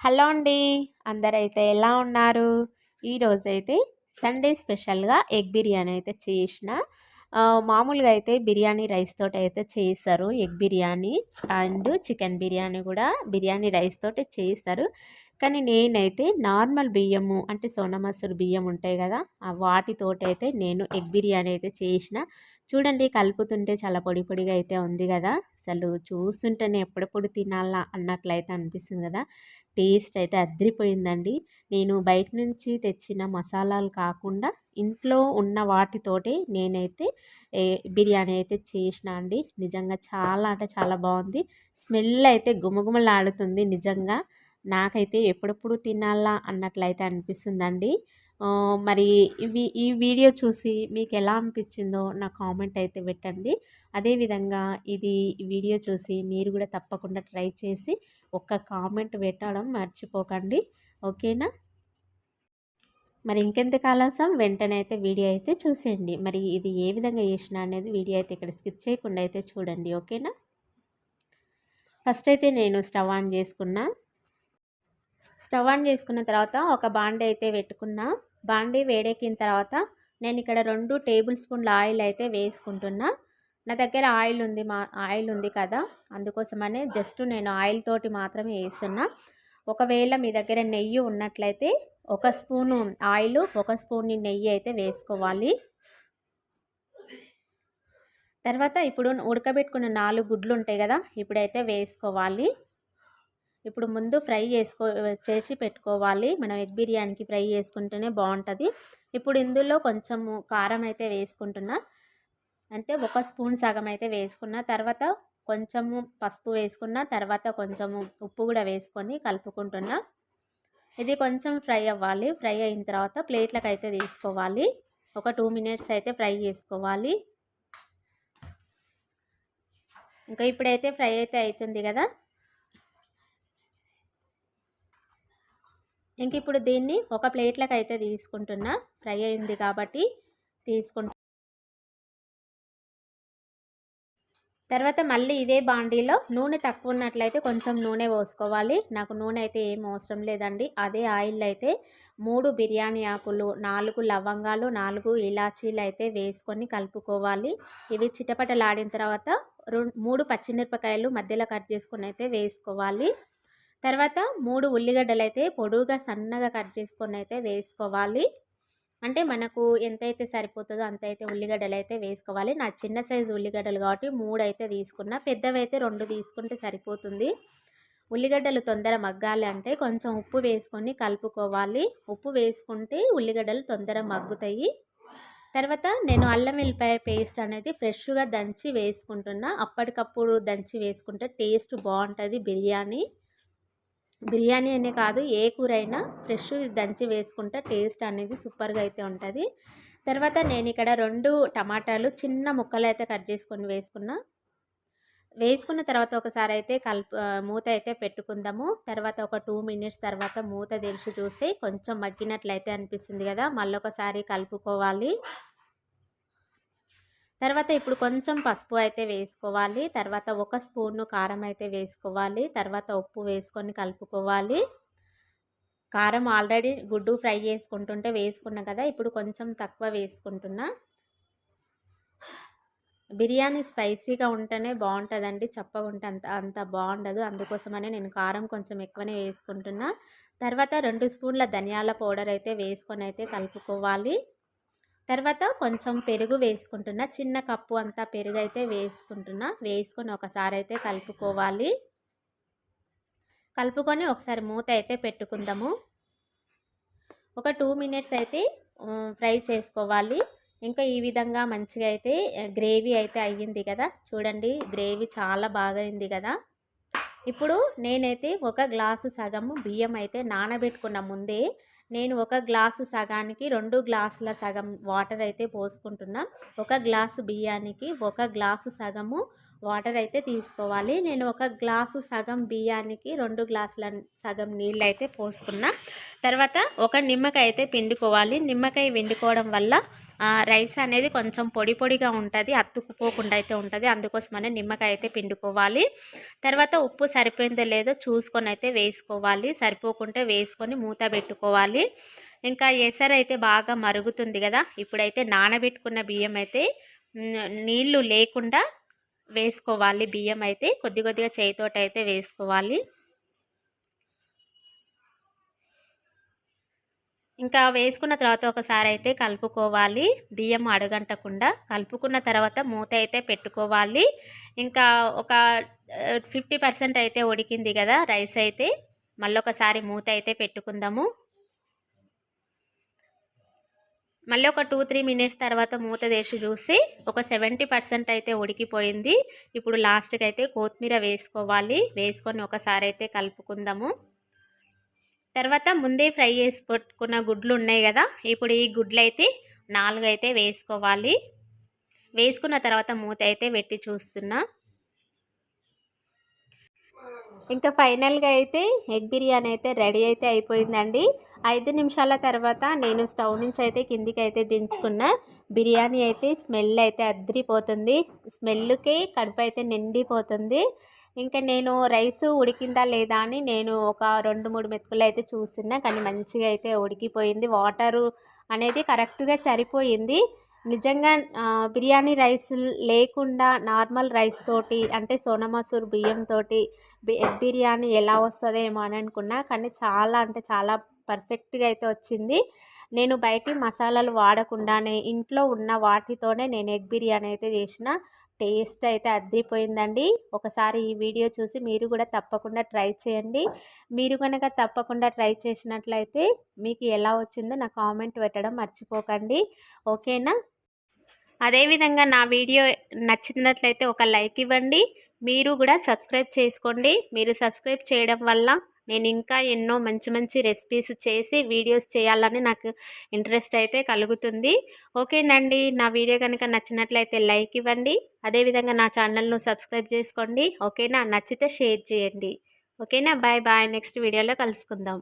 Hello అండి. అందరైతే ఎలా ఉన్నారు? ఈరోజైతే సండే స్పెషల్గా ఎగ్ బిర్యానీ అయితే చేసిన. మామూలుగా అయితే బిర్యానీ రైస్ తోటి అయితే చేస్తారు egg biryani and chicken biryani కూడా బిర్యానీ రైస్ తోటి చేస్తారు. కానీ నేనైతే నార్మల్ బియ్యము అంటే సోనమసూరు బియ్యం ఉంటాయి కదా వాటితోటి అయితే నేను ఎగ్ బిర్యానీ అయితే చేసిన. చూడండి కలుపుతుంటే చాలా పొడి పొడిగా అయితే ఉంది కదా. అసలు చూస్తుంటేనే ఎప్పుడెప్పుడు తినాలా అన్నట్లయితే అనిపిస్తుంది కదా. టేస్ట్ అయితే అద్రిపోయిందండి. నేను బయట నుంచి తెచ్చిన మసాలాలు కాకుండా ఇంట్లో ఉన్న వాటితోటి నేనైతే బిర్యానీ అయితే చేసిన అండి. నిజంగా చాలా అంటే చాలా బాగుంది. స్మెల్ అయితే గుమగుమలాడుతుంది నిజంగా. నాకైతే ఎప్పుడెప్పుడు తినాలా అన్నట్లయితే అనిపిస్తుందండి. మరి ఇవి ఈ వీడియో చూసి మీకు ఎలా అనిపించిందో నా కామెంట్ అయితే పెట్టండి. అదేవిధంగా ఇది వీడియో చూసి మీరు కూడా తప్పకుండా ట్రై చేసి ఒక్క కామెంట్ పెట్టడం మర్చిపోకండి. ఓకేనా? మరి ఇంకెంత ఆలస్యం? వెంటనే అయితే వీడియో అయితే చూసేయండి. మరి ఇది ఏ విధంగా చేసినా అనేది వీడియో అయితే ఇక్కడ స్కిప్ చేయకుండా అయితే చూడండి. ఓకేనా? ఫస్ట్ అయితే నేను స్టవ్ ఆన్ చేసుకున్నా. స్టవ్ ఆన్ చేసుకున్న తర్వాత ఒక బాండీ అయితే పెట్టుకున్నా. బాండీ వేడెక్కిన తర్వాత నేను ఇక్కడ రెండు టేబుల్ స్పూన్ల ఆయిల్ అయితే వేసుకుంటున్నా. నా దగ్గర ఆయిల్ ఉంది మా ఆయిల్ ఉంది కదా అందుకోసమనే జస్ట్ నేను ఆయిల్ తోటి మాత్రమే వేస్తున్నా. ఒకవేళ మీ దగ్గర నెయ్యి ఉన్నట్లయితే ఒక స్పూను ఆయిల్ ఒక స్పూన్ నెయ్యి అయితే వేసుకోవాలి. తర్వాత ఇప్పుడు ఉడకబెట్టుకున్న నాలుగు గుడ్లు ఉంటాయి కదా ఇప్పుడైతే వేసుకోవాలి. ఇప్పుడు ముందు ఫ్రై చేసుకో చేసి పెట్టుకోవాలి. మనం ఎగ్ బిర్యానీకి ఫ్రై చేసుకుంటేనే బాగుంటుంది. ఇప్పుడు ఇందులో కొంచెము కారం అయితే వేసుకుంటున్నా. అంటే ఒక స్పూన్ సగం అయితే వేసుకున్న. తర్వాత కొంచెము పసుపు వేసుకున్న. తర్వాత కొంచెము ఉప్పు కూడా వేసుకొని కలుపుకుంటున్నా. ఇది కొంచెం ఫ్రై అవ్వాలి. ఫ్రై అయిన తర్వాత ప్లేట్లకు అయితే తీసుకోవాలి. ఒక టూ మినిట్స్ అయితే ఫ్రై చేసుకోవాలి. ఇంకా ఇప్పుడైతే ఫ్రై అయితే అవుతుంది కదా? ఇంక ఇప్పుడు దీన్ని ఒక ప్లేట్లకు అయితే తీసుకుంటున్నా. ఫ్రై అయింది కాబట్టి తీసుకుంటా తర్వాత మళ్ళీ ఇదే బాండీలో నూనె తక్కువ ఉన్నట్లయితే కొంచెం నూనె పోసుకోవాలి. నాకు నూనె అయితే ఏం అవసరం లేదండి. అదే ఆయిల్ అయితే మూడు బిర్యానీ ఆకులు నాలుగు లవంగాలు నాలుగు ఇలాచీలు అయితే వేసుకొని కలుపుకోవాలి. ఇవి చిటపటలాడిన తర్వాత మూడు పచ్చిమిరపకాయలు మధ్యలో కట్ చేసుకొని అయితే వేసుకోవాలి. తర్వాత మూడు ఉల్లిగడ్డలు అయితే పొడువుగా సన్నగా కట్ చేసుకొని అయితే వేసుకోవాలి. అంటే మనకు ఎంతైతే సరిపోతుందో అంత అయితే ఉల్లిగడ్డలు అయితే వేసుకోవాలి. నా చిన్న సైజు ఉల్లిగడ్డలు కాబట్టి మూడు అయితే తీసుకున్నా. పెద్దవైతే రెండు తీసుకుంటే సరిపోతుంది. ఉల్లిగడ్డలు తొందర మగ్గాలి అంటే కొంచెం ఉప్పు వేసుకొని కలుపుకోవాలి. ఉప్పు వేసుకుంటే ఉల్లిగడ్డలు తొందర మగ్గుతాయి. తర్వాత నేను అల్లం వెల్లిపాయ పేస్ట్ అనేది ఫ్రెష్గా దంచి వేసుకుంటున్నా. అప్పటికప్పుడు దంచి వేసుకుంటే టేస్ట్ బాగుంటుంది బిర్యానీ. బిర్యానీ అనే కాదు ఏ కూర అయినా ఫ్రెష్ దంచి వేసుకుంటే టేస్ట్ అనేది సూపర్గా అయితే ఉంటుంది. తర్వాత నేను ఇక్కడ రెండు టమాటాలు చిన్న ముక్కలు అయితే కట్ చేసుకొని వేసుకున్నా. వేసుకున్న తర్వాత ఒకసారి అయితే కలుపు మూత అయితే పెట్టుకుందాము. తర్వాత ఒక టూ మినిట్స్ తర్వాత మూత తెరిచి చూస్తే కొంచెం మగ్గినట్లయితే అనిపిస్తుంది కదా మళ్ళొకసారి కలుపుకోవాలి. తర్వాత ఇప్పుడు కొంచెం పసుపు అయితే వేసుకోవాలి. తర్వాత ఒక స్పూను కారం అయితే వేసుకోవాలి. తర్వాత ఉప్పు వేసుకొని కలుపుకోవాలి. కారం ఆల్రెడీ గుడ్డు ఫ్రై చేసుకుంటుంటే వేసుకున్నా కదా ఇప్పుడు కొంచెం తక్కువ వేసుకుంటున్నా. బిర్యానీ స్పైసీగా ఉంటేనే బాగుంటుందండి. చప్పగుంటే అంత అంత బాగుండదు. అందుకోసమనే నేను కారం కొంచెం ఎక్కువనే వేసుకుంటున్నా. తర్వాత రెండు స్పూన్ల ధనియాల పౌడర్ అయితే వేసుకొని అయితే కలుపుకోవాలి. తర్వాత కొంచెం పెరుగు వేసుకుంటున్నా. చిన్న కప్పు అంతా పెరుగు అయితే వేసుకుంటున్నా. వేసుకొని ఒకసారి అయితే కలుపుకోవాలి. కలుపుకొని ఒకసారి మూత అయితే పెట్టుకుందాము. ఒక టూ మినిట్స్ అయితే ఫ్రై చేసుకోవాలి. ఇంకా ఈ విధంగా మంచిగా అయితే గ్రేవీ అయితే అయ్యింది కదా. చూడండి గ్రేవీ చాలా బాగా అయింది కదా. ఇప్పుడు నేనైతే ఒక గ్లాసు సగము బియ్యం అయితే నానబెట్టుకున్న ముందే నేను ఒక గ్లాసు సగానికి రెండు గ్లాసుల సగం వాటర్ అయితే పోసుకుంటున్నా. ఒక గ్లాసు బియ్యానికి ఒక గ్లాసు సగము వాటర్ అయితే తీసుకోవాలి. నేను ఒక గ్లాసు సగం బియ్యానికి రెండు గ్లాసుల సగం నీళ్ళు అయితే పోసుకున్నా. తర్వాత ఒక నిమ్మకాయ అయితే పిండుకోవాలి. నిమ్మకాయ పిండుకోవడం వల్ల రైస్ అనేది కొంచెం పొడి పొడిగా ఉంటుంది అత్తుకుపోకుండా అయితే ఉంటుంది. అందుకోసమనే నిమ్మకాయ అయితే పిండుకోవాలి. తర్వాత ఉప్పు సరిపోయిందో లేదో చూసుకొని అయితే వేసుకోవాలి. సరిపోకుంటే వేసుకొని మూత పెట్టుకోవాలి. ఇంకా ఎసరు అయితే బాగా మరుగుతుంది కదా. ఇప్పుడైతే నానబెట్టుకున్న బియ్యం అయితే నీళ్ళు లేకుండా వేసుకోవాలి. బియ్యం అయితే కొద్ది కొద్దిగా చేయితోట అయితే వేసుకోవాలి. ఇంకా వేసుకున్న తర్వాత ఒకసారి అయితే కలుపుకోవాలి. బియ్యం అడగంటకుండా కలుపుకున్న తర్వాత మూత అయితే పెట్టుకోవాలి. ఇంకా ఒక ఫిఫ్టీ పర్సెంట్ అయితే ఉడికింది కదా రైస్ అయితే. మళ్ళీ ఒకసారి మూత అయితే పెట్టుకుందాము. మళ్ళీ ఒక టూ త్రీ మినిట్స్ తర్వాత మూత తీసి చూసి ఒక సెవెంటీ పర్సెంట్ అయితే ఉడికిపోయింది. ఇప్పుడు లాస్ట్కి అయితే కొత్తిమీర వేసుకోవాలి. వేసుకొని ఒకసారి అయితే కలుపుకుందాము. తర్వాత ముందే ఫ్రై చేసి పెట్టుకున్న గుడ్లు ఉన్నాయి కదా ఇప్పుడు ఈ గుడ్లు అయితే నాలుగు అయితే వేసుకోవాలి. వేసుకున్న తర్వాత మూత అయితే పెట్టి చూస్తున్నా. ఇంకా ఫైనల్గా అయితే ఎగ్ బిర్యానీ అయితే రెడీ అయితే అయిపోయిందండి. ఐదు నిమిషాల తర్వాత నేను స్టవ్ నుంచి అయితే కిందికి అయితే దించుకున్న బిర్యానీ అయితే స్మెల్ అయితే అద్దరిపోతుంది స్మెల్కి కడుపు అయితే నిండిపోతుంది. ఇంకా నేను రైస్ ఉడికిందా లేదా అని నేను ఒక రెండు మూడు మెతుకులు అయితే చూస్తున్నా కానీ మంచిగా అయితే ఉడికిపోయింది. వాటరు అనేది కరెక్ట్గా సరిపోయింది. నిజంగా బిర్యానీ రైస్ లేకుండా నార్మల్ రైస్ తోటి అంటే సోనమసూర్ బియ్యంతో ఎగ్ బిర్యానీ ఎలా వస్తుందేమో అని అనుకున్నా. కానీ చాలా అంటే చాలా పర్ఫెక్ట్గా అయితే వచ్చింది. నేను బయటి మసాలాలు వాడకుండానే ఇంట్లో ఉన్న వాటితోనే నేను ఎగ్ బిర్యానీ అయితే చేసిన. టేస్ట్ అయితే అద్దిపోయిందండి. ఒకసారి ఈ వీడియో చూసి మీరు కూడా తప్పకుండా ట్రై చేయండి. మీరు కనుక తప్పకుండా ట్రై చేసినట్లయితే మీకు ఎలా వచ్చిందో నా కామెంట్ పెట్టడం మర్చిపోకండి. ఓకేనా? అదేవిధంగా నా వీడియో నచ్చినట్లయితే ఒక లైక్ ఇవ్వండి. మీరు కూడా సబ్స్క్రైబ్ చేసుకోండి. మీరు సబ్స్క్రైబ్ చేయడం వల్ల నేను ఇంకా ఎన్నో మంచి మంచి రెసిపీస్ చేసి వీడియోస్ చేయాలని నాకు ఇంట్రెస్ట్ అయితే కలుగుతుంది. ఓకేనండి నా వీడియో కనుక నచ్చినట్లయితే లైక్ ఇవ్వండి. అదేవిధంగా నా ఛానల్ను సబ్స్క్రైబ్ చేసుకోండి. ఓకేనా? నచ్చితే షేర్ చేయండి. ఓకేనా? బాయ్ బాయ్ నెక్స్ట్ వీడియోలో కలుసుకుందాం.